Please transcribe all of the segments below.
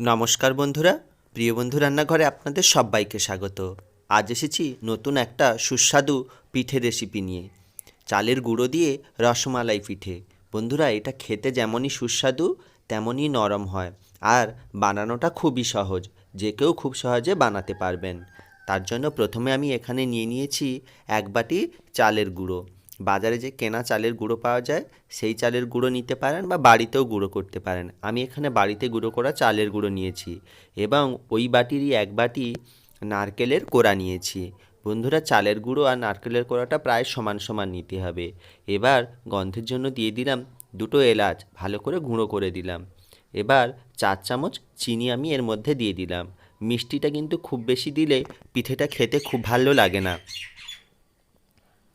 নমস্কার বন্ধুরা, প্রিয় বন্ধু রান্নাঘরে আপনাদের সবাইকে স্বাগত। আজ এসেছি নতুন একটা সুস্বাদু পিঠে রেসিপি নিয়ে। চালের গুঁড়ো দিয়ে রসমালাই পিঠে। বন্ধুরা, এটা খেতে যেমনই সুস্বাদু, তেমনই নরম হয়। আর বানানোটা খুবই সহজ, যে কেউ খুব সহজে বানাতে পারবেন। তার জন্য প্রথমে আমি এখানে নিয়ে নিয়েছি এক বাটি চালের গুঁড়ো। বাজারে যে কেনা চালের গুঁড়ো পাওয়া যায়, সেই চালের গুঁড়ো নিতে পারেন বা বাড়িতেও গুঁড়ো করতে পারেন। আমি এখানে বাড়িতে গুঁড়ো করা চালের গুঁড়ো নিয়েছি এবং ওই বাটিরই এক বাটি নারকেলের কোড়া নিয়েছি। বন্ধুরা, চালের গুঁড়ো আর নারকেলের কোড়াটা প্রায় সমান সমান নিতে হবে। এবার গন্ধের জন্য দিয়ে দিলাম দুটো এলাচ, ভালো করে গুঁড়ো করে দিলাম। এবার চার চামচ চিনি আমি এর মধ্যে দিয়ে দিলাম। মিষ্টিটা কিন্তু খুব বেশি দিলে পিঠেটা খেতে খুব ভালো লাগে না।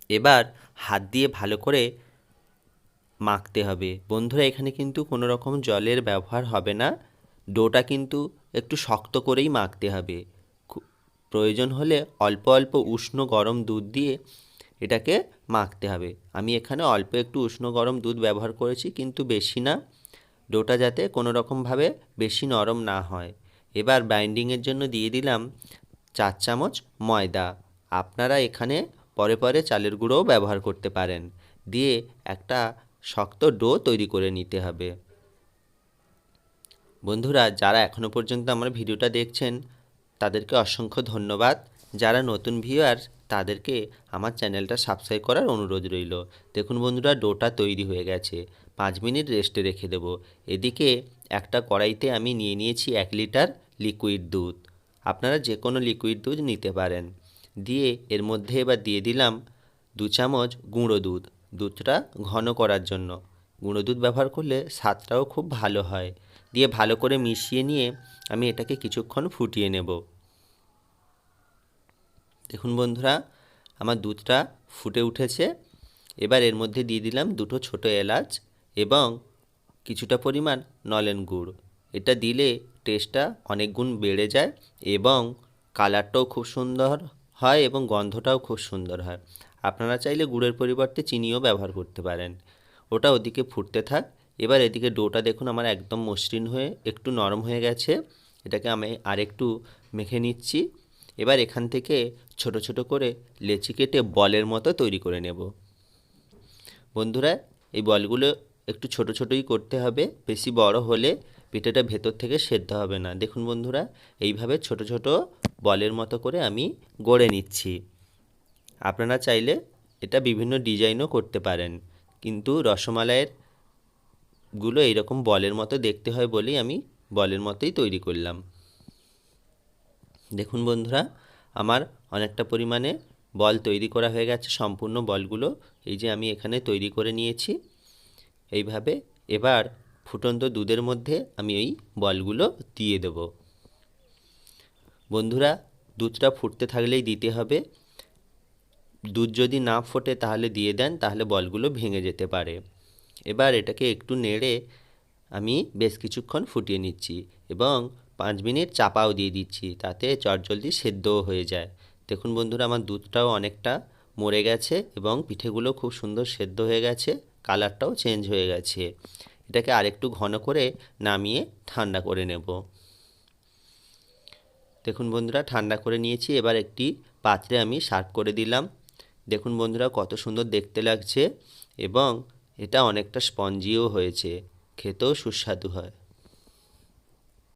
এবার হাত দিয়ে ভালো করে মাখতে হবে। বন্ধুরা, এখানে কিন্তু কোনো রকম জলের ব্যবহার হবে না। ডোটা কিন্তু একটু শক্ত করেই মাখতে হবে। প্রয়োজন হলে অল্প অল্প উষ্ণ গরম দুধ দিয়ে এটাকে মাখতে হবে। আমি এখানে অল্প একটু উষ্ণ গরম দুধ ব্যবহার করেছি, কিন্তু বেশি না। ডোটা যাতে কোনো রকমভাবে বেশি নরম না হয়। এবার বাইন্ডিংয়ের জন্য দিয়ে দিলাম চার চামচ ময়দা। আপনারা এখানে পরে পরে চালের গুঁড়োও ব্যবহার করতে পারেন। দিয়ে একটা শক্ত ডো তৈরি করে নিতে হবে। বন্ধুরা, যারা এখনও পর্যন্ত আমার ভিডিওটা দেখছেন, তাদেরকে অসংখ্য ধন্যবাদ। যারা নতুন ভিউয়ার, তাদেরকে আমার চ্যানেলটা সাবস্ক্রাইব করার অনুরোধ রইল। দেখুন বন্ধুরা, ডোটা তৈরি হয়ে গেছে। পাঁচ মিনিট রেস্টে রেখে দেবো। এদিকে একটা কড়াইতে আমি নিয়ে নিয়েছি এক লিটার লিকুইড দুধ। আপনারা যে কোনো লিকুইড দুধ নিতে পারেন। দিয়ে এর মধ্যে এবার দিয়ে দিলাম দু চামচ গুঁড়ো দুধ। দুধটা ঘন করার জন্য। গুঁড়ো দুধ ব্যবহার করলে স্বাদটাও খুব ভালো হয়। দিয়ে ভালো করে মিশিয়ে নিয়ে আমি এটাকে কিছুক্ষণ ফুটিয়ে নেব। দেখুন বন্ধুরা, আমার দুধটা ফুটে উঠেছে। এবার এর মধ্যে দিয়ে দিলাম দুটো ছোট এলাচ এবং কিছুটা পরিমাণ নলেন গুড়। এটা দিলে টেস্টটা অনেক গুণ বেড়ে যায় এবং কালারটাও খুব সুন্দর হয় এবং গন্ধটাও খুব সুন্দর হয়। আপনারা চাইলে গুড়ের পরিবর্তে চিনিও ব্যবহার করতে পারেন। ওটা ওদিকে ফুটতে থাক। এবার এদিকে ডোটা দেখুন আমার একদম মসৃণ হয়ে, একটু নরম হয়ে গেছে। এটাকে আমি আরেকটু মেখে নিচ্ছি। এবার এখান থেকে ছোট ছোট করে লেচি কেটে বলের মতো তৈরি করে নেব। বন্ধুরা, এই বলগুলো একটু ছোট ছোটই করতে হবে। বেশি বড় হলে পিঠেটা ভেতর থেকে সেদ্ধ হবে না। দেখুন বন্ধুরা, এইভাবে ছোট ছোট বলের মতো করে আমি গড়ে নিচ্ছি। আপনারা চাইলে এটা বিভিন্ন ডিজাইনও করতে পারেন। কিন্তু রসমালাইয়েরগুলো এইরকম বলের মতো দেখতে হয় বলেই আমি বলের মতোই তৈরি করলাম। দেখুন বন্ধুরা, আমার অনেকটা পরিমাণে বল তৈরি করা হয়ে গেছে, সম্পূর্ণ বলগুলো এই যে আমি এখানে তৈরি করে নিয়েছি। এইভাবে এবার ফুটন্ত দুধের মধ্যে আমি এই বলগুলো দিয়ে দেব। বন্ধুরা, দুধটা ফুটতে থাকলেই দিতে হবে। দুধ যদি না ফোটে তাহলে দিয়ে দেন, তাহলে বলগুলো ভেঙে যেতে পারে। এবার এটাকে একটু নেড়ে আমি বেশ কিছুক্ষণ ফুটিয়ে নিচ্ছি এবং পাঁচ মিনিট চাপাও দিয়ে দিচ্ছি, তাতে চটজলদি সেদ্ধও হয়ে যায়। দেখুন বন্ধুরা, আমার দুধটাও অনেকটা মরে গেছে এবং পিঠেগুলো খুব সুন্দর সেদ্ধ হয়ে গেছে, কালারটাও চেঞ্জ হয়ে গেছে। এটাকে আরেকটু ঘন করে নামিয়ে ঠান্ডা করে নেব। দেখুন বন্ধুরা, ঠান্ডা করে নিয়েছি। এবার একটি পাত্রে আমি সার্ভ করে দিলাম। দেখুন বন্ধুরা, কত সুন্দর দেখতে লাগছে এবং এটা অনেকটা স্পঞ্জিও হয়েছে। খেতেও সুস্বাদু হয়।